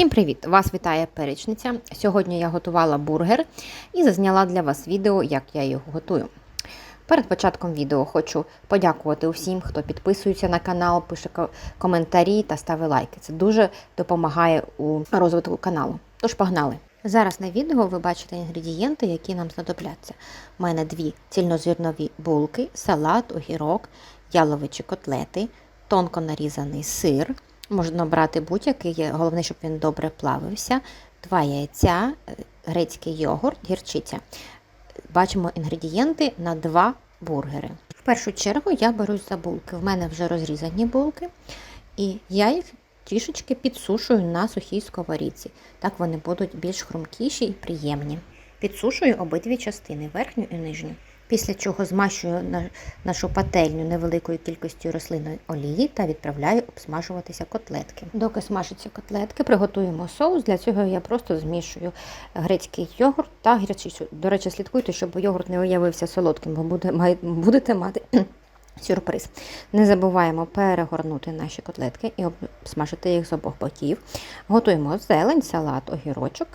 Всім привіт! Вас вітає перечниця. Сьогодні я готувала бургер і зазняла для вас відео, як я його готую. Перед початком відео хочу подякувати усім, хто підписується на канал, пише коментарі та ставить лайки. Це дуже допомагає у розвитку каналу. Тож погнали! Зараз на відео ви бачите інгредієнти, які нам знадобляться. У мене дві цільнозірнові булки, салат, огірок, яловичі котлети, тонко нарізаний сир. Можна брати будь-який, головне, щоб він добре плавився. Два яйця, е, грецький йогурт, гірчиця. Бачимо інгредієнти на два бургери. В першу чергу я берусь за булки. В мене вже розрізані булки, і я їх трішечки підсушую на сухій сковорідці. Так вони будуть більш хрумкіші і приємні. Підсушую обидві частини, верхню і нижню. Після чого змащую нашу пательню невеликою кількістю рослинної олії та відправляю обсмажуватися котлетки. Доки смажаться котлетки, приготуємо соус. Для цього я просто змішую грецький йогурт та гірчицю. До речі, слідкуйте, щоб йогурт не уявився солодким, бо буде, будете мати сюрприз. Не забуваємо перегорнути наші котлетки і обсмажити їх з обох боків. Готуємо зелень, салат, огірочок.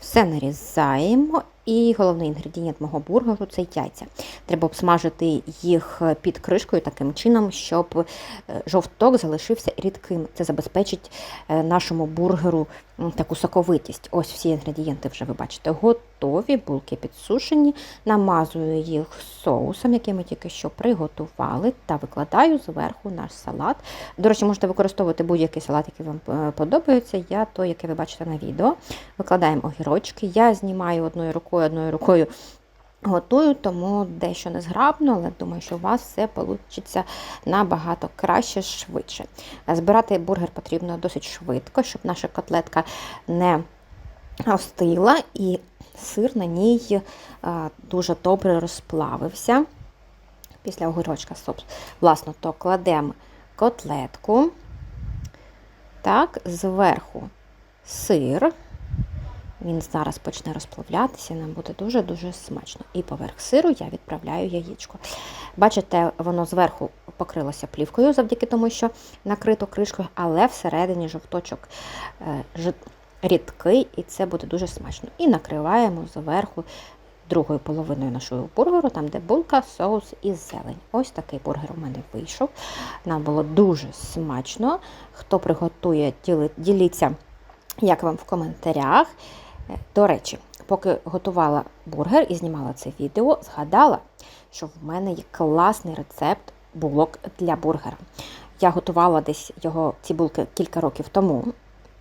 Все нарізаємо. І головний інгредієнт мого бургеру це яйця. Треба обсмажити їх під кришкою таким чином, щоб е, жовток залишився рідким. Це забезпечить е, нашому бургеру таку соковитість. Ось всі інгредієнти вже ви бачите готові, булки підсушені. Намазую їх соусом, який ми тільки що приготували, та викладаю зверху наш салат. До речі, можете використовувати будь-який салат, який вам е, подобається. Я той, який ви бачите на відео. Викладаємо огірочки. Я знімаю одною рукою, одною рукою готую, тому дещо незграбно, але думаю, що у вас все вийде набагато краще, швидше. Збирати бургер потрібно досить швидко, щоб наша котлетка не остила і сир на ній дуже добре розплавився. Після огірочка, власно, то кладемо котлетку. Так, зверху сир. Він зараз почне розплавлятися, нам буде дуже-дуже смачно. І поверх сиру я відправляю яєчко. Бачите, воно зверху покрилося плівкою, завдяки тому, що накрито кришкою, але всередині жовточок е, рідкий, і це буде дуже смачно. І накриваємо зверху другою половиною нашого бургеру, там де булка, соус і зелень. Ось такий бургер у мене вийшов. Нам було дуже смачно. Хто приготує, діліться, як вам в коментарях. До речі, поки готувала бургер і знімала це відео, згадала, що в мене є класний рецепт булок для бургера. Я готувала десь його ці булки кілька років тому.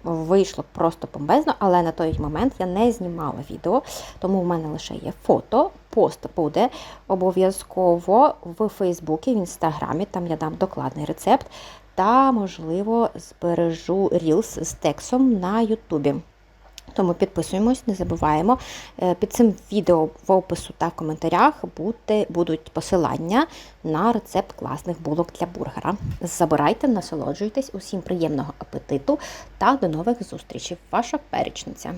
Вийшло просто бомбезно, але на той момент я не знімала відео, тому в мене лише є фото. Пост буде обов'язково в Фейсбуці, в інстаграмі. Там я дам докладний рецепт та, можливо, збережу рілс з текстом на Ютубі. Тому підписуємось, не забуваємо. Е, Під цим відео в опису та коментарях будуть посилання на рецепт класних булок для бургера. Забирайте, насолоджуйтесь, усім приємного апетиту та до нових зустрічей. Ваша перечниця.